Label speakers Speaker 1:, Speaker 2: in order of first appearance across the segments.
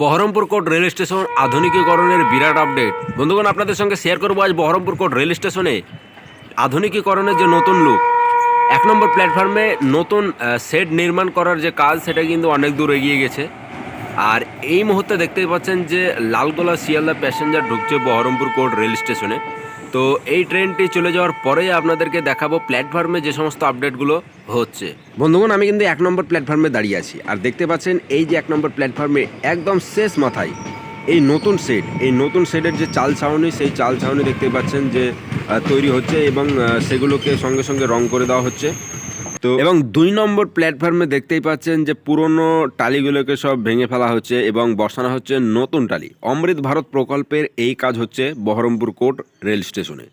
Speaker 1: Baharampur court rail station আধুনিকীকরণের বিরাট update. বন্ধুগণ, আপনাদের সঙ্গে শেয়ার করব আজ বহরমপুর কোর্ট রেল স্টেশনে। আধুনিকীকরণের যে নতুন লুক এক নম্বর প্ল্যাটফর্মে নতুন সেট নির্মাণ করার যে কাজ, সেটা কিন্তু অনেক দূর এগিয়ে গেছে। আর এই মুহূর্তে দেখতেই পাচ্ছেন যে লালগোলা শিয়ালদা প্যাসেঞ্জার ঢুকছে বহরমপুর কোর্ট রেল স্টেশনে। তো এই ট্রেনটি চলে যাওয়ার পরেই আপনাদেরকে দেখাবো প্ল্যাটফর্মে যে সমস্ত আপডেটগুলো হচ্ছে। বন্ধুগণ, আমি কিন্তু এক নম্বর প্ল্যাটফর্মে দাঁড়িয়ে আছি। আর দেখতে পাচ্ছেন, এই যে এক নম্বর প্ল্যাটফর্মে একদম শেষ মাথায় এই নতুন সেট এই নতুন সেটের যে চাল ছাউনি, সেই চাল ছাউনি দেখতে পাচ্ছেন যে তৈরি হচ্ছে এবং সেগুলোকে সঙ্গে সঙ্গে রং করে দেওয়া হচ্ছে। তো এবং দুই নম্বর প্ল্যাটফর্মে দেখতেই পাচ্ছেন যে পুরনো টালিগুলোকে সব ভেঙে ফেলা হচ্ছে এবং বসানো হচ্ছে নতুন টালি। অমৃত ভারত প্রকল্পের এই কাজ হচ্ছে বহরমপুর কোর্ট রেল স্টেশনে।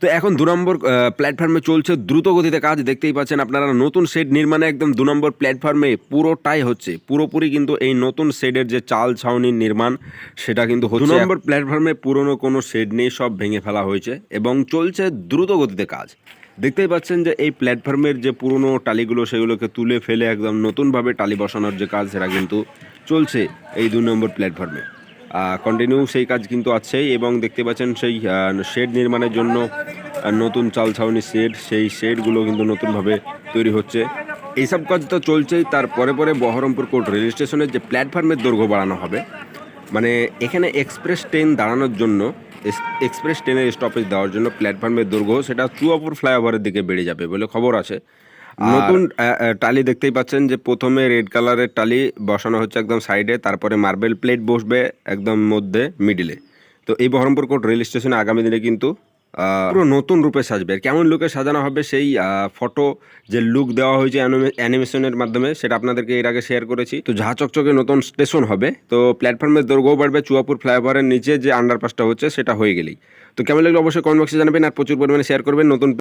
Speaker 1: তো এখন দু নম্বর প্ল্যাটফর্মে চলছে দ্রুত গতিতে কাজ। দেখতেই পাচ্ছেন আপনারা নতুন শেড নির্মাণে একদম দু নম্বর প্ল্যাটফর্মে পুরোটাই হচ্ছে। পুরোপুরি কিন্তু এই নতুন শেডের যে চাল ছাউনির নির্মাণ সেটা কিন্তু দু নম্বর প্ল্যাটফর্মে পুরনো কোনো শেড নেই সব ভেঙে ফেলা হয়েছে এবং চলছে দ্রুত গতিতে কাজ। দেখতেই পাচ্ছেন যে এই প্ল্যাটফর্মের যে পুরনো টালিগুলো, সেগুলোকে তুলে ফেলে একদম নতুনভাবে টালি বসানোর যে কাজ, সেটা কিন্তু চলছে এই দু নম্বর প্ল্যাটফর্মে কন্টিনিউ সেই কাজ কিন্তু আছেই এবং দেখতে পাচ্ছেন সেই শেড নির্মাণের জন্য নতুন চাল ছাউনি শেড সেই শেডগুলো কিন্তু নতুনভাবে তৈরি হচ্ছে। এইসব কাজ তো চলছেই, তার পরে পরে বহরমপুর কোর্ট রেল স্টেশনের যে প্ল্যাটফর্মের দৈর্ঘ্য বাড়ানো হবে মানে এখানে এক্সপ্রেস ট্রেন দাঁড়ানোর জন্য এক্সপ্রেস ট্রেনের স্টপেজ দেওয়ার জন্য প্ল্যাটফর্মের দৈর্ঘ্য সেটা চুয়াপুর ফ্লাইওভারের দিকে বেড়ে যাবে বলে খবর আছে। নতুন টালি দেখতেই পাচ্ছেন যে প্রথমে রেড কালারের টালি বসানো হচ্ছে একদম সাইডে তারপরে মার্বেল প্লেট বসবে একদম মধ্যে মিডিলে তো এই বহরমপুর কোর্ট রেল স্টেশনে আগামী দিনে কিন্তু পুরো নতুন রূপে সাজবে। কেমন লুকে সাজানো হবে সেই ফটো যে লুক দেওয়া হয়েছে অ্যানিমেশনের মাধ্যমে, সেটা আপনাদেরকে এর আগে শেয়ার করেছি। তো ঝা চকচকে নতুন স্টেশন হবে। তো প্ল্যাটফর্মের দৈর্ঘ্য বাড়বে, চুয়াপুর ফ্লাইওভারের নিচে যে আন্ডারপাসটা হচ্ছে, সেটা হয়ে গেলেই। তো কেমন লাগল অবশ্যই কমেন্ট বক্সে জানাবেন, আর প্রচুর পরিমাণে শেয়ার করবেন নতুন